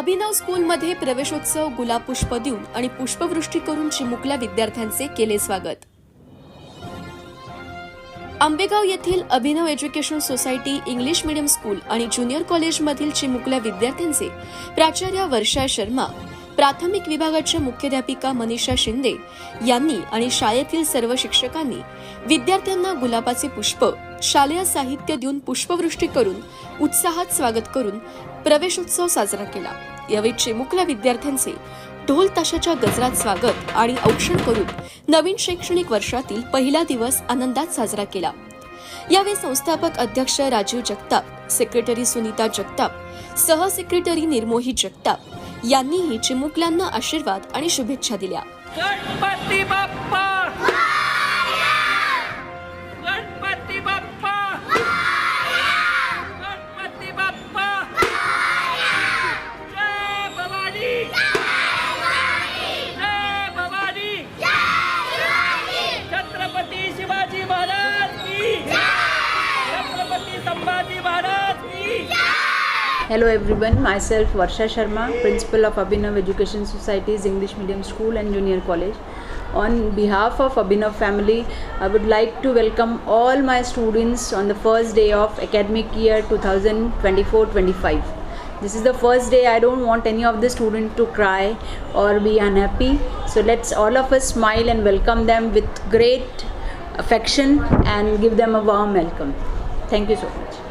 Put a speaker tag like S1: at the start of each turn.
S1: अभिनव स्कूलमध्ये प्रवेशोत्सव गुलाब पुष्प देऊन आणि पुष्पवृष्टी करून चिमुकल्या विद्यार्थ्यांचे केले स्वागत. आंबेगाव येथील Abhinav education society English medium school आणि ज्युनियर कॉलेजमधील चिमुकल्या विद्यार्थ्यांचे प्राचार्य वर्षा शर्मा प्राथमिक विभागाच्या मुख्याध्यापिका मनीषा शिंदे यांनी आणि शाळेतील सर्व शिक्षकांनी विद्यार्थ्यांना गुलाबाचे पुष्प शालेय साहित्य देऊन पुष्पवृष्टी करून उत्साहात स्वागत करून प्रवेशोत्सव साजरा केला. यावेळी चिमुकल्या विद्यार्थ्यांचे ढोल ताशाच्या गजरात स्वागत आणि औक्षण करून नवीन शैक्षणिक वर्षातील पहिला दिवस आनंदात साजरा केला. यावेळी संस्थापक अध्यक्ष राजीव जगताप सेक्रेटरी सुनीता जगताप सह सेक्रेटरी निर्मोही जगताप यांनीही चिमुकल्यांना आशीर्वाद आणि शुभेच्छा दिल्या.
S2: Hello everyone, myself Varsha Sharma, Principal of Abhinav Education Society's English Medium School and Junior College. On behalf of Abhinav family, I would like to welcome all my students on the first day of academic year 2024-25. This is the first day I don't want any of the students to cry or be unhappy. So let's all of us smile and welcome them with great affection and give them a warm welcome. Thank you so much.